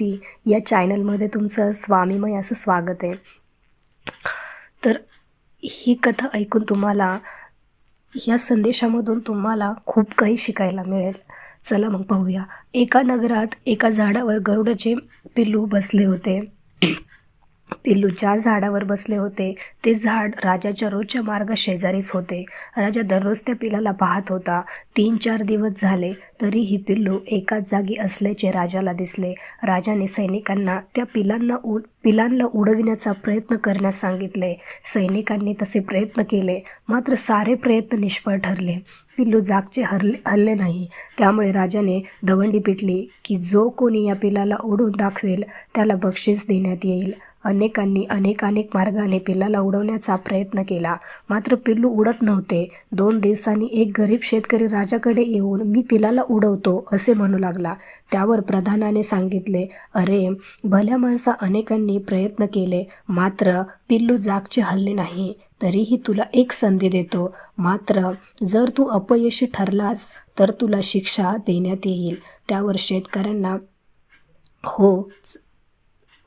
ती या चॅनलमध्ये तुमचं स्वामीमय असं स्वागत आहे. तर ही कथा ऐकून तुम्हाला या संदेशामधून तुम्हाला खूप काही शिकायला मिळेल. चला मग पाहूया. एका नगरात एका झाडावर गरुडाचे पिल्लू बसले होते. पिल्लू ज्या झाडावर बसले होते. ते झाड राजाच्या रोजच्या मार्ग शेजारीच होते. राजा दररोज त्या पिलाला पाहत होता. तीन चार दिवस झाले तरीही पिल्लू एकाच जागी असल्याचे राजाला दिसले. राजाने सैनिकांना त्या पिलांना उड पिलांना उडविण्याचा प्रयत्न करण्यास सांगितले. सैनिकांनी तसे प्रयत्न केले मात्र सारे प्रयत्न निष्फळ ठरले. पिल्लू जागचे हरले हल्ले नाही. त्यामुळे राजाने दवंडी पिटली की जो कोणी या पिलाला उडून दाखवेल त्याला बक्षीस देण्यात येईल. अनेकांनी अनेकानेक मार्गाने पिल्लाला उडवण्याचा प्रयत्न केला. मात्र पिल्लू उडत नव्हते. दोन दिवसांनी एक गरीब शेतकरी राजाकडे येऊन मी पिलाला उडवतो असे म्हणू लागला. त्यावर प्रधानाने सांगितले अरे भल्या माणसा अनेकांनी प्रयत्न केले मात्र पिल्लू जागचे हल्ले नाही तरीही तुला एक संधी देतो. मात्र जर तू अपयशी ठरलास तर तुला शिक्षा देण्यात येईल. त्यावर शेतकऱ्यांना हो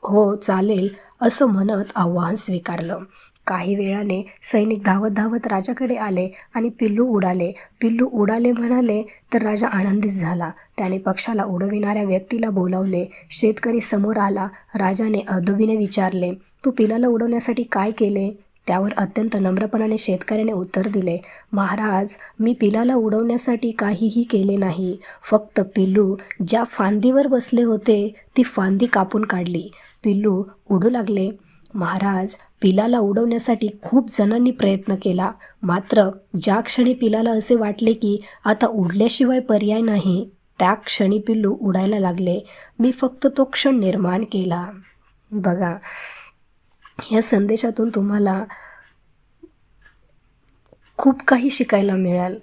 हो चालेल असं म्हणत आव्हान स्वीकारलं. काही वेळाने सैनिक धावत धावत राजाकडे आले आणि पिल्लू उडाले. पिल्लू उडाले म्हणाले तर राजा आनंदित झाला. त्याने पक्षाला उडविणाऱ्या व्यक्तीला बोलावले. शेतकरी समोर आला. राजाने अदोबीने विचारले तू पिलाला उडवण्यासाठी काय केले? त्यावर अत्यंत नम्रपणाने शेतकऱ्याने उत्तर दिले महाराज मी पिलाला उडवण्यासाठी काहीही केले नाही. फक्त पिल्लू ज्या फांदीवर बसले होते ती फांदी कापून काढली. पिल्लू उडू लागले. महाराज पिलाला उडवण्यासाठी खूप जणांनी प्रयत्न केला. मात्र ज्या क्षणी पिलाला असे वाटले की आता उडल्याशिवाय पर्याय नाही त्या क्षणी पिल्लू उडायला लागले. मी फक्त तो क्षण निर्माण केला. बघा या संदेशातून तुम्हाला खूप काही शिकायला मिळेल.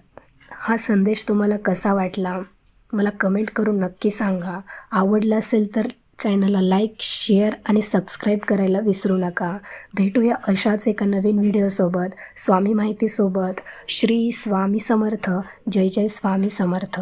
हा संदेश तुम्हाला कसा वाटला? मला कमेंट करून नक्की सांगा. आवडला असेल तर चॅनलला लाईक शेअर आणि सबस्क्राईब करायला विसरू नका. भेटूया अशाच एका नवीन व्हिडिओसोबत स्वामी माहितीसोबत श्री स्वामी समर्थ. जय जय स्वामी समर्थ.